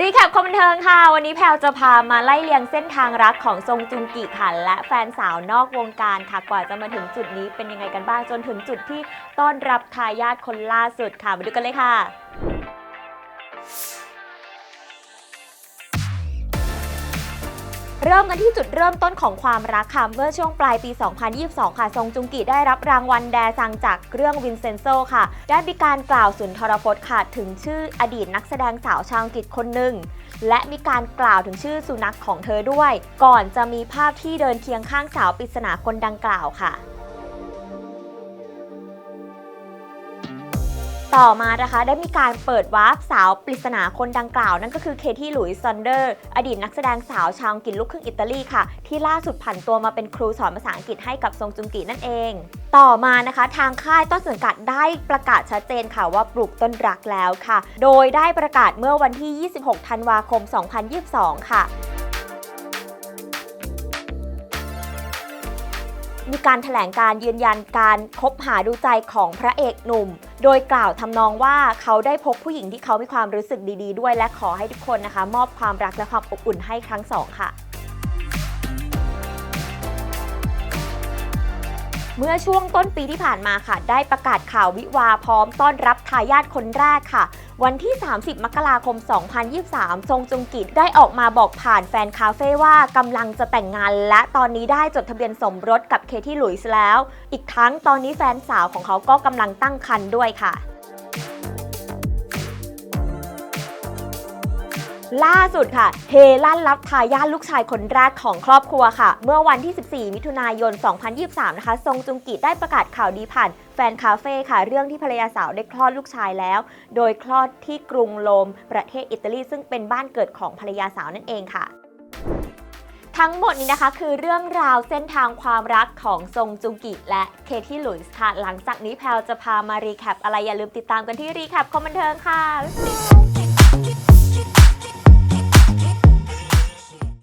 รีแคปคอมเทิงค่ะ วันนี้แพลวจะพามาไล่เลียงเส้นทางรักของทรงจุงกิค่ะและแฟนสาวนอกวงการค่ะกว่าจะมาถึงจุดนี้เป็นยังไงกันบ้างจนถึงจุดที่ต้อนรับทายาทคนล่าสุดค่ะมาดูกันเลยค่ะ เริ่มกันที่จุดเริ่มต้นของความรักค่ะเมื่อช่วงปลายปี 2022 ค่ะ ทรงจุงกิได้รับรางวัลแดซังจากเรื่องวินเซนโซค่ะ ได้มีการกล่าวสุนทรพจน์ค่ะ ถึงชื่ออดีตนักแสดงสาวชาวอังกฤษคนหนึ่ง และมีการกล่าวถึงชื่อสุนัขของเธอด้วย ก่อนจะมีภาพที่เดินเคียงข้างสาวปริศนาคนดังกล่าวค่ะ ต่อมานะคะได้มีการเปิดวาร์ปสาวปริศนาคนดังกล่าว นั่นก็คือเคที่หลุยส์ซอนเดอร์ อดีตนักแสดงสาวชาวอังกฤษลูกครึ่งอิตาลีค่ะ ที่ล่าสุดผันตัวมาเป็นครูสอนภาษาอังกฤษให้กับซงจุงกินั่นเอง ต่อมานะคะทางค่ายต้นสังกัดได้ประกาศชัดเจนค่ะว่าปลูกต้นรักแล้วค่ะ โดยได้ประกาศเมื่อวันที่ 26 ธันวาคม 2022 ค่ะ มีการแถลงการยืนยันการคบหาดูใจของพระเอกหนุ่ม โดยกล่าวทำนองว่าเขาได้พบผู้หญิงที่เขามีความรู้สึกดี ๆ ด้วย และขอให้ทุกคนนะคะ มอบความรักและความอบอุ่นให้ครั้งสองค่ะ เมื่อช่วงต้นปีที่ผ่านมาค่ะ ได้ประกาศข่าววิวาพร้อมต้อนรับทายาทคนแรกค่ะ วันที่ 30 มกราคม 2023 ทรงจุงกิจได้ออกมาบอกผ่านแฟนคาเฟ่ว่ากำลังจะแต่งงาน และตอนนี้ได้จดทะเบียนสมรสกับเคที่หลุยส์แล้ว อีกทั้งตอนนี้แฟนสาวของเขาก็กำลังตั้งครรภ์ด้วยค่ะ ล่าสุดค่ะ เฮลั่นรับทายาทลูกชายคนแรกของครอบครัวค่ะ เมื่อวันที่ 14 มิถุนายน 2023 นะคะ ทรงจุงกิได้ประกาศข่าวดีผ่านแฟนคาเฟ่ค่ะ เรื่องที่ภรรยาสาวได้คลอดลูกชายแล้ว โดยคลอดที่กรุงโรมประเทศอิตาลี ซึ่งเป็นบ้านเกิดของภรรยาสาวนั่นเองค่ะทั้งหมดนี้นะคะคือเรื่องราวเส้นทางความรักของซงจุงกิและเคที่หลุยส์ค่ะ หลังจากนี้แพลวจะพามารีแคปอะไรอย่าลืมติดตามกันที่รีแคปคอมบันเทิงค่ะ